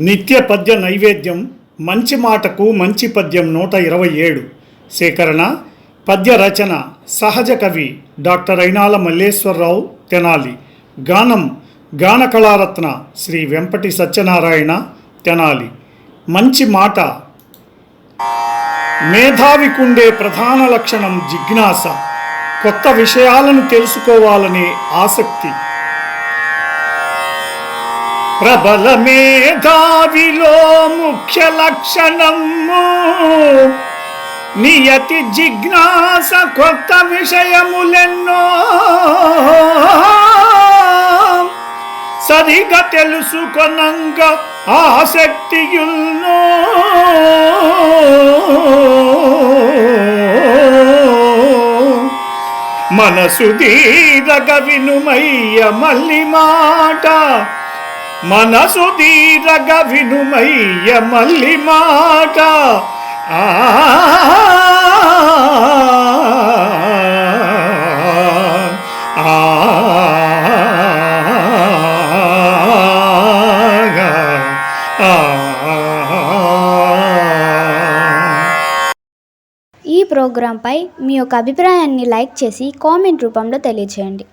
నిత్య పద్య నైవేద్యం మంచి మాటకు మంచి పద్యం నూట ఇరవై ఏడు. సేకరణ పద్య రచన సహజ కవి డాక్టర్ అయినాల మల్లేశ్వరరావు తెనాలి. గానం గాన కళారత్న శ్రీ వెంపటి సత్యనారాయణ తెనాలి. మంచి మాట. మేధావికుండే ప్రధాన లక్షణం జిజ్ఞాస. కొత్త విషయాలను తెలుసుకోవాలనే ఆసక్తి. ప్రబల మేధావిలో ముఖ్య లక్షణము నియతి జిజ్ఞాస కొత్త విషయములెన్నో. సరిగా తెలుసుకొనంగ ఆసక్తియున్నో. మనసు దీరగ వినుమయ్య మల్లి మాట మనసు తీరగ వినుమయ్య మల్లి మాట. ఆ ఈ ప్రోగ్రాంపై మీ యొక్క అభిప్రాయాన్ని లైక్ చేసి కామెంట్ రూపంలో తెలియచేయండి.